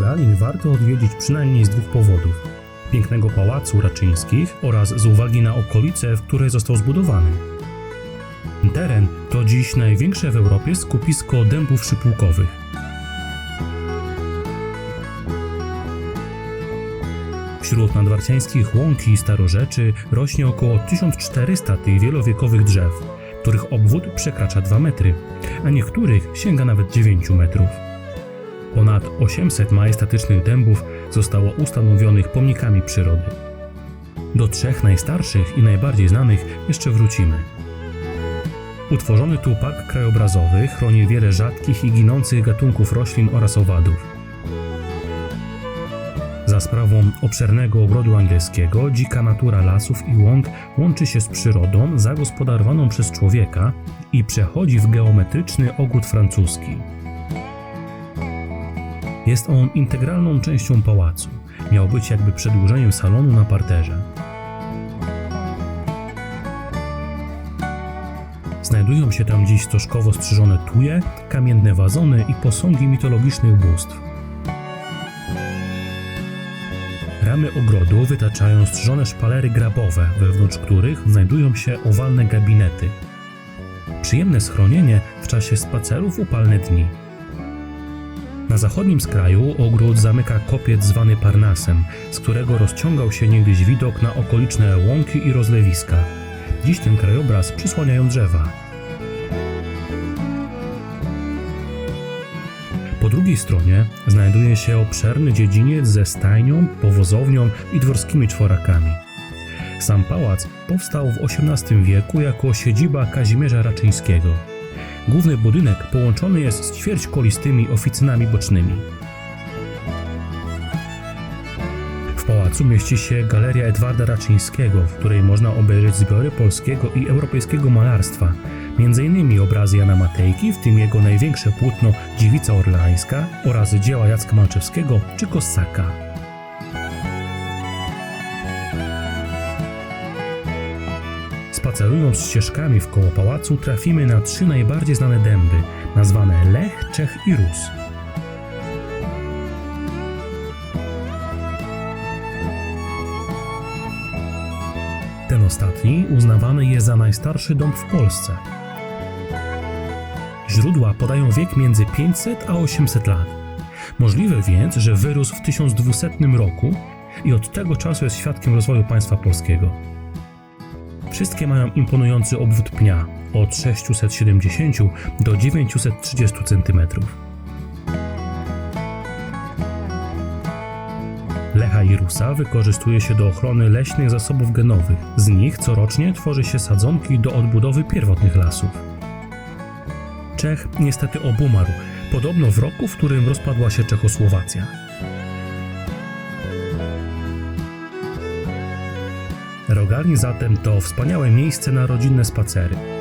Rogalin warto odwiedzić przynajmniej z dwóch powodów. Pięknego pałacu Raczyńskich oraz z uwagi na okolice, w której został zbudowany. Teren to dziś największe w Europie skupisko dębów szypułkowych. Wśród nadwarciańskich łąki i starorzeczy rośnie około 1400 tych wielowiekowych drzew, których obwód przekracza 2 metry, a niektórych sięga nawet 9 metrów. Ponad 800 majestatycznych dębów zostało ustanowionych pomnikami przyrody. Do trzech najstarszych i najbardziej znanych jeszcze wrócimy. Utworzony tu park krajobrazowy chroni wiele rzadkich i ginących gatunków roślin oraz owadów. Za sprawą obszernego ogrodu angielskiego dzika natura lasów i łąk łączy się z przyrodą zagospodarowaną przez człowieka i przechodzi w geometryczny ogród francuski. Jest on integralną częścią pałacu. Miał być jakby przedłużeniem salonu na parterze. Znajdują się tam dziś stożkowo strzyżone tuje, kamienne wazony i posągi mitologicznych bóstw. Ramy ogrodu wytaczają strzyżone szpalery grabowe, wewnątrz których znajdują się owalne gabinety. Przyjemne schronienie w czasie spacerów upalne dni. Na zachodnim skraju ogród zamyka kopiec zwany Parnasem, z którego rozciągał się niegdyś widok na okoliczne łąki i rozlewiska. Dziś ten krajobraz przysłaniają drzewa. Po drugiej stronie znajduje się obszerny dziedziniec ze stajnią, powozownią i dworskimi czworakami. Sam pałac powstał w XVIII wieku jako siedziba Kazimierza Raczyńskiego. Główny budynek połączony jest z ćwierćkolistymi oficynami bocznymi. W pałacu mieści się Galeria Edwarda Raczyńskiego, w której można obejrzeć zbiory polskiego i europejskiego malarstwa, m.in. obrazy Jana Matejki, w tym jego największe płótno Dziewica Orleańska oraz dzieła Jacka Malczewskiego czy Kossaka. Spacerując ścieżkami wkoło pałacu trafimy na trzy najbardziej znane dęby, nazwane Lech, Czech i Rus. Ten ostatni uznawany jest za najstarszy dąb w Polsce. Źródła podają wiek między 500 a 800 lat. Możliwe więc, że wyrósł w 1200 roku i od tego czasu jest świadkiem rozwoju państwa polskiego. Wszystkie mają imponujący obwód pnia od 670 do 930 cm. Lecha i wykorzystuje się do ochrony leśnych zasobów genowych. Z nich corocznie tworzy się sadzonki do odbudowy pierwotnych lasów. Czech niestety obumarł, podobno w roku, w którym rozpadła się Czechosłowacja. Rogalin zatem to wspaniałe miejsce na rodzinne spacery.